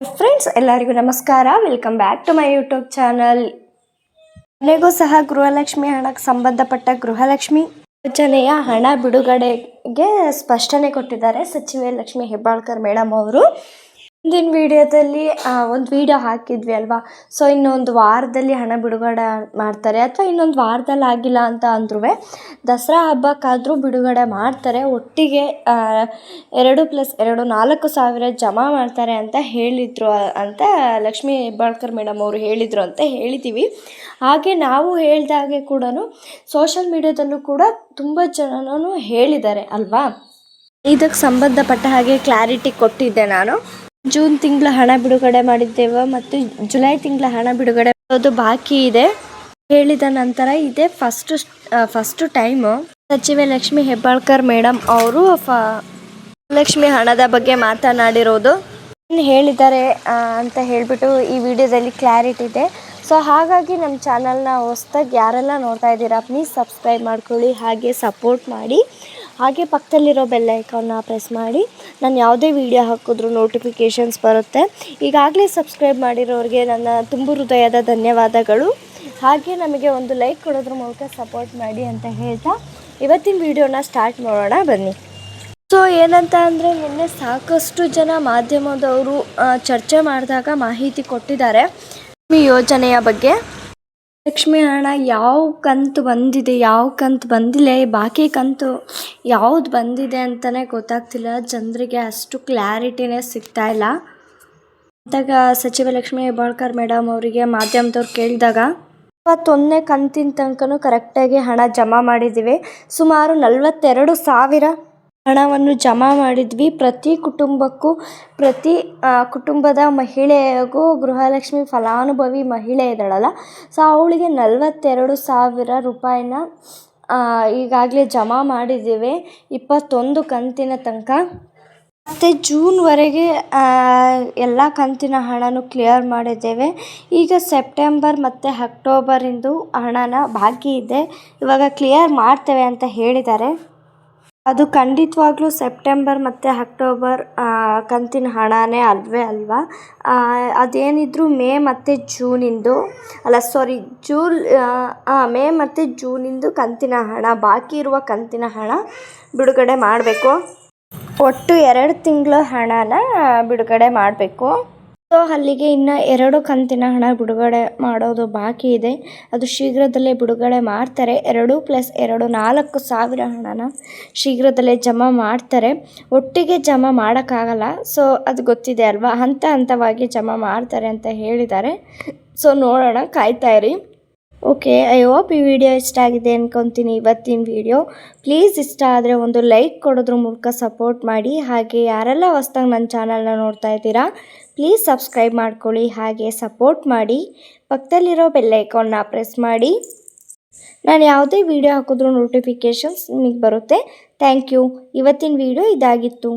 Friends ಎಲ್ಲರಿಗೂ ನಮಸ್ಕಾರ. Welcome back to my YouTube channel ಮನೆಗೂ ಸಹ ಗೃಹಲಕ್ಷ್ಮಿ ಹಣಕ್ಕೆ ಸಂಬಂಧಪಟ್ಟ ಗೃಹಲಕ್ಷ್ಮಿ ಯೋಜನೆಯ ಹಣ ಬಿಡುಗಡೆಗೆ ಸ್ಪಷ್ಟನೆ ಕೊಟ್ಟಿದ್ದಾರೆ ಸಚಿವೆ ಲಕ್ಷ್ಮಿ ಹೆಬ್ಬಾಳ್ಕರ್ ಮೇಡಮ್ ಅವರು. ಹಿಂದಿನ ವಿಡಿಯೋದಲ್ಲಿ ಒಂದು ವಿಡಿಯೋ ಹಾಕಿದ್ವಿ ಅಲ್ವಾ? ಸೊ, ಇನ್ನೊಂದು ವಾರದಲ್ಲಿ ಹಣ ಬಿಡುಗಡೆ ಮಾಡ್ತಾರೆ ಅಥವಾ ಇನ್ನೊಂದು ವಾರದಲ್ಲಿ ಆಗಿಲ್ಲ ಅಂತ ಅಂದ್ರೂ ದಸರಾ ಹಬ್ಬಕ್ಕಾದರೂ ಬಿಡುಗಡೆ ಮಾಡ್ತಾರೆ. ಒಟ್ಟಿಗೆ ಎರಡು ಪ್ಲಸ್ ಎರಡು ನಾಲ್ಕು ಸಾವಿರ ಜಮಾ ಮಾಡ್ತಾರೆ ಅಂತ ಹೇಳಿದರು ಅಂತ ಲಕ್ಷ್ಮೀ ಹೆಬ್ಬಾಳ್ಕರ್ ಮೇಡಮ್ ಅವರು ಹೇಳಿದರು ಅಂತ ಹೇಳಿದ್ದೀವಿ ಹಾಗೆ ನಾವು ಹೇಳಿದಾಗೆ ಕೂಡ ಸೋಷಲ್ ಮೀಡ್ಯಾದಲ್ಲೂ ಕೂಡ ತುಂಬ ಜನನೂ ಹೇಳಿದ್ದಾರೆ ಅಲ್ವಾ? ಇದಕ್ಕೆ ಸಂಬಂಧಪಟ್ಟ ಹಾಗೆ ಕ್ಲಾರಿಟಿ ಕೊಟ್ಟಿದ್ದೆ ನಾನು. ಜೂನ್ ತಿಂಗಳ ಹಣ ಬಿಡುಗಡೆ ಮಾಡಿದ್ದೇವೆ ಮತ್ತು ಜುಲೈ ತಿಂಗಳ ಹಣ ಬಿಡುಗಡೆ ಮಾಡೋದು ಬಾಕಿ ಇದೆ. ಹೇಳಿದ ನಂತರ ಇದೆ ಫಸ್ಟ್ ಫಸ್ಟ್ ಟೈಮು ಸಚಿವೆ ಲಕ್ಷ್ಮಿ ಹೆಬ್ಬಾಳ್ಕರ್ ಮೇಡಮ್ ಅವರು ಲಕ್ಷ್ಮಿ ಹಣದ ಬಗ್ಗೆ ಮಾತನಾಡಿರೋದು. ಹೇಳಿದ್ದಾರೆ ಅಂತ ಹೇಳಿಬಿಟ್ಟು ಈ ವಿಡಿಯೋದಲ್ಲಿ ಕ್ಲಾರಿಟಿ ಇದೆ. ಸೊ ಹಾಗಾಗಿ ನಮ್ಮ ಚಾನಲ್ನ ಹೊಸ್ದಾಗಿ ಯಾರೆಲ್ಲ ನೋಡ್ತಾ ಇದ್ದೀರಾ ಪ್ಲೀಸ್ ಸಬ್ಸ್ಕ್ರೈಬ್ ಮಾಡ್ಕೊಳ್ಳಿ, ಹಾಗೆ ಸಪೋರ್ಟ್ ಮಾಡಿ. ಹಾಗೆ ಪಕ್ಕದಲ್ಲಿರೋ ಬೆಲ್ ಐಕಾನ್ನ ಪ್ರೆಸ್ ಮಾಡಿ. ನಾನು ಯಾವುದೇ ವಿಡಿಯೋ ಹಾಕಿದ್ರೂ ನೋಟಿಫಿಕೇಷನ್ಸ್ ಬರುತ್ತೆ. ಈಗಾಗಲೇ ಸಬ್ಸ್ಕ್ರೈಬ್ ಮಾಡಿರೋರಿಗೆ ನನ್ನ ತುಂಬು ಹೃದಯದ ಧನ್ಯವಾದಗಳು. ಹಾಗೆ ನಮಗೆ ಒಂದು ಲೈಕ್ ಕೊಡೋದ್ರ ಮೂಲಕ ಸಪೋರ್ಟ್ ಮಾಡಿ ಅಂತ ಹೇಳ್ತಾ ಇವತ್ತಿನ ವಿಡಿಯೋನ ಸ್ಟಾರ್ಟ್ ಮಾಡೋಣ, ಬನ್ನಿ. ಸೊ ಏನಂತ ಅಂದರೆ ನಿನ್ನೆ ಸಾಕಷ್ಟು ಜನ ಮಾಧ್ಯಮದವರು ಚರ್ಚೆ ಮಾಡಿದಾಗ ಮಾಹಿತಿ ಕೊಟ್ಟಿದ್ದಾರೆ. ಈ ಯೋಜನೆಯ ಬಗ್ಗೆ. ಲಕ್ಷ್ಮಿ ಹಣ ಯಾವ ಕಂತು ಬಂದಿದೆ, ಯಾವ ಕಂತು ಬಂದಿಲ್ಲ ಬಾಕಿ ಕಂತು ಯಾವ್ದು ಬಂದಿದೆ ಅಂತಲೇ ಗೊತ್ತಾಗ್ತಿಲ್ಲ. ಜನರಿಗೆ ಅಷ್ಟು ಕ್ಲಾರಿಟಿನೇ ಸಿಗ್ತಾ ಇಲ್ಲ. ಅಂತಾಗ ಸಚಿವ ಲಕ್ಷ್ಮೀ ಹೆಬ್ಬಾಳ್ಕರ್ ಮೇಡಮ್ ಅವರಿಗೆ ಮಾಧ್ಯಮದವ್ರು ಕೇಳಿದಾಗ, ಇಪ್ಪತ್ತೊಂದನೇ ಕಂತಿನ ತನಕನೂ ಕರೆಕ್ಟಾಗಿ ಹಣ ಜಮಾ ಮಾಡಿದ್ದೀವಿ ಸುಮಾರು ನಲವತ್ತೆರಡು ಸಾವಿರ ಹಣವನ್ನು ಜಮಾ ಮಾಡಿದ್ವಿ. ಪ್ರತಿ ಕುಟುಂಬಕ್ಕೂ, ಪ್ರತಿ ಕುಟುಂಬದ ಮಹಿಳೆಗೂ ಗೃಹಲಕ್ಷ್ಮಿ ಫಲಾನುಭವಿ ಮಹಿಳೆ ಇದ್ದಾಳಲ್ಲ. ಸೊ, ಅವಳಿಗೆ ನಲವತ್ತೆರಡು ಸಾವಿರ ರೂಪಾಯಿನ ಈಗಾಗಲೇ ಜಮಾ ಮಾಡಿದ್ದೀವಿ. ಇಪ್ಪತ್ತೊಂದು ಕಂತಿನ ತನಕ. ಮತ್ತು ಜೂನ್ವರೆಗೆ ಎಲ್ಲ ಕಂತಿನ ಹಣನು ಕ್ಲಿಯರ್ ಮಾಡಿದ್ದೇವೆ. ಈಗ ಸೆಪ್ಟೆಂಬರ್ ಮತ್ತು ಅಕ್ಟೋಬರಿಂದು ಹಣನ ಬಾಕಿ ಇದೆ. ಇವಾಗ ಕ್ಲಿಯರ್ ಮಾಡ್ತೇವೆ ಅಂತ ಹೇಳಿದ್ದಾರೆ. ಅದು ಖಂಡಿತವಾಗ್ಲೂ ಸೆಪ್ಟೆಂಬರ್ ಮತ್ತು ಅಕ್ಟೋಬರ್ ಆ, ಕಂತಿನ ಹಣವೇ ಅಲ್ವೇ ಅಲ್ವಾ? ಅದೇನಿದ್ರು ಮೇ ಮತ್ತು ಜೂನಿಂದು ಅಲ್ಲ ಸಾರಿ ಜೂಲ್ ಮೇ ಮತ್ತು ಜೂನಿಂದು ಕಂತಿನ ಹಣ ಬಾಕಿ ಇರುವ ಕಂತಿನ ಹಣ ಬಿಡುಗಡೆ ಮಾಡಬೇಕು. ಒಟ್ಟು ಎರಡು ತಿಂಗಳ ಹಣನ ಬಿಡುಗಡೆ ಮಾಡಬೇಕು. ಸೊ ಅಲ್ಲಿಗೆ ಇನ್ನು ಎರಡು ಕಂತಿನ ಹಣ ಬಿಡುಗಡೆ ಮಾಡೋದು ಬಾಕಿ ಇದೆ. ಅದು ಶೀಘ್ರದಲ್ಲೇ ಬಿಡುಗಡೆ ಮಾಡ್ತಾರೆ. ಎರಡು ಪ್ಲಸ್ ಎರಡು ನಾಲ್ಕು ಸಾವಿರ ಹಣನ ಶೀಘ್ರದಲ್ಲೇ ಜಮಾ ಮಾಡ್ತಾರೆ. ಒಟ್ಟಿಗೆ ಜಮಾ ಮಾಡೋಕ್ಕಾಗಲ್ಲ. ಸೊ ಅದು ಗೊತ್ತಿದೆ ಅಲ್ವಾ? ಹಂತ ಹಂತವಾಗಿ ಜಮಾ ಮಾಡ್ತಾರೆ ಅಂತ ಹೇಳಿದ್ದಾರೆ. ಸೊ ನೋಡೋಣ. ಕಾಯ್ತಾ ಇರಿ. ಓಕೆ ಐ ಹೋಪ್ ಈ ವಿಡಿಯೋ ಇಷ್ಟ ಆಗಿದೆ ಅಂದ್ಕೊತೀನಿ ಇವತ್ತಿನ ವಿಡಿಯೋ ಪ್ಲೀಸ್ ಇಷ್ಟ ಆದರೆ ಒಂದು ಲೈಕ್ ಕೊಡೋದ್ರ ಮೂಲಕ ಸಪೋರ್ಟ್ ಮಾಡಿ. ಹಾಗೆ ಯಾರೆಲ್ಲ ಹೊಸ್ದಾಗಿ ನನ್ನ ಚಾನಲ್ನ ನೋಡ್ತಾ ಇದ್ದೀರಾ ಪ್ಲೀಸ್ ಸಬ್ಸ್ಕ್ರೈಬ್ ಮಾಡ್ಕೊಳ್ಳಿ. ಹಾಗೆ ಸಪೋರ್ಟ್ ಮಾಡಿ. ಪಕ್ಕದಲ್ಲಿರೋ ಬೆಲ್ಲೈಕಾನ್ನ ಪ್ರೆಸ್ ಮಾಡಿ. ನಾನು ಯಾವುದೇ ವಿಡಿಯೋ ಹಾಕಿದ್ರೂ ನೋಟಿಫಿಕೇಷನ್ಸ್ ನಿಮಗೆ ಬರುತ್ತೆ. ಥ್ಯಾಂಕ್ ಯು ಇವತ್ತಿನ ವಿಡಿಯೋ ಇದಾಗಿತ್ತು.